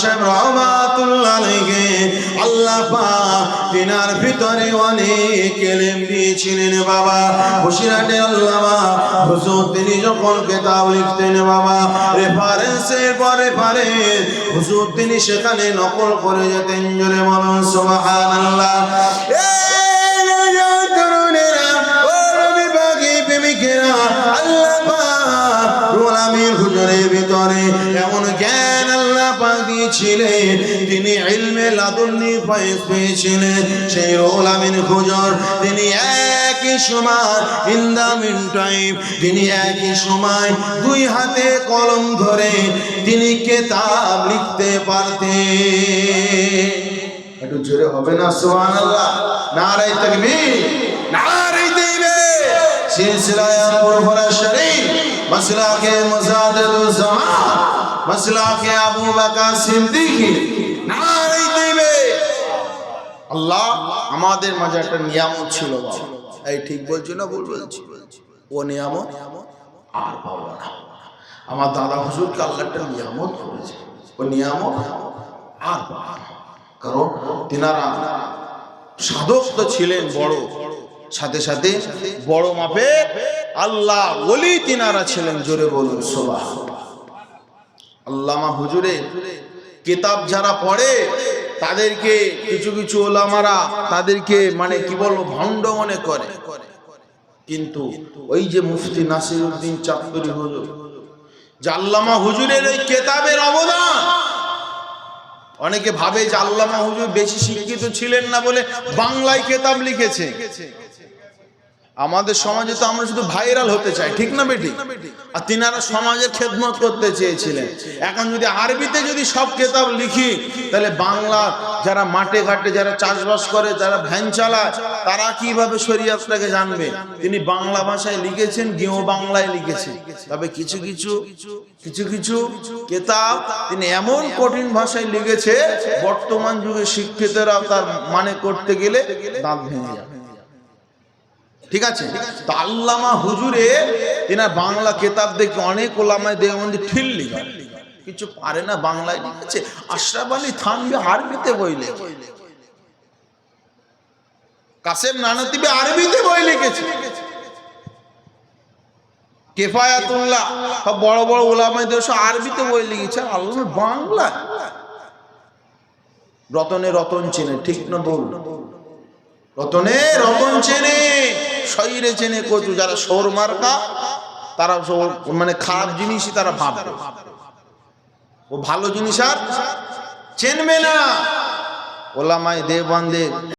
সাহেব রহমাতুল্লাহ আল্লাহ পাক তিনার ভিতরে অনেক এলেম দিয়েছিলেন বাবা। বসিরহাটের আল্লামা হুজুর, তিনি যখন কেতাব লিখতেন বাবা রেফারেন্সের পরে পারে হুজুর তিনি সেখানে নকল করে যেতেন জোরে বলুন, সুবহানাল্লাহ। দিয়েছিলেন তিনি ইলমে লাদুন্নি ফয়েজ পেয়েছিলেন। সেই রুহুল আমিন হুজুর, তিনি একই সময় ইন দা মিন টাইম তিনি একই সময় দুই হাতে কলম ধরে তিনি কেতাব লিখতে পারতেন। একটু জোরে হবে না? সুবহানাল্লাহ। নারাই তাকবীর। নারাই তাকবীর। সিলসিলায়ে পুরপুরা শরীফ। মাসলাকে মুজাদ্দিদুজ জামান মাসলাকে আবু বকর সিদ্দিকী? নারাই তাকবীর আল্লাহ, আমাদের মাঝে একটা নিয়ামত ছিল বাবা। এই ঠিক বলছি না ভুল বলছি? ও নিয়ামত? আর পাবো না। আমার দাদা হুজুরকে আল্লাহ একটা নিয়ামত করেছে। ও নিয়ামত? আর কারণ তিনারা সাধক তো ছিলেন বড়। সাথে সাথে বড় মাপে আল্লাহ ওলি তিনারা ছিলেন, জোরে বলুন সোবাহ আল্লামা হুজুরের কিতাব যারা পড়ে, তাদেরকে কিছু কিছু ওলামারা তাদেরকে মানে কি বলব, ভণ্ড মনে করে। কিন্তু ওই যে মুফতি নাসির উদ্দিন চাঁদপুরি হুজুর, যে আল্লামা হুজুরের ওই কেতাবের অবদান, অনেকে ভাবে যে আল্লামা হুজুর বেশি শিক্ষিত ছিলেন না বলে বাংলায় কেতাব লিখেছে। আমাদের সমাজে তো আমরা শুধু ভাইরাল হতে চাই, ঠিক না বেটি? আর তিনারা সমাজের খেদমত করতে চেয়েছিলেন। এখন যদি আরবিতে যদি সব কেতাব লিখি, তাহলে বাংলা যারা মাঠে ঘাটে যারা চাষবাস করে, যারা ভ্যান চালায়, তারা কীভাবে শরীয়তটাকে জানবে? তিনি বাংলা ভাষায় লিখেছেন, গেও বাংলায় লিখেছেন। তবে কিছু কিছু কিছু কিছু কেতাব তিনি এমন কঠিন ভাষায় লিখেছে, বর্তমান যুগে শিক্ষিতরাও তার মানে করতে গেলে দাঁত ভেঙে যাবে। ঠিক আছে? তো আল্লামা হুজুরে তিনার বাংলা কেতাব দেখে অনেক ওলামায় দেওবন্দি ঠিল লিখা কিছু পারে না বাংলায় লিখেছে আশরাফ আলী থানবি আরবিতে বই লেখে। কাসেম নানতিবে আরবিতে বই লিখেছে। কেফায়াতুল্লাহ, সব বড় বড় ওলামাদের সব আরবিতে বই লিখেছে। আল্লাহ বাংলা। রতনে রতন চেনে, ঠিক না বল রতনে রতন চেনে। শরীরে চেনে কচু যারা সৌর মার্কা, তারা মানে খারাপ জিনিসই তারা ভাববে। ও ভালো জিনিস আর চেনবে না। ওলামাই দেববান্ধে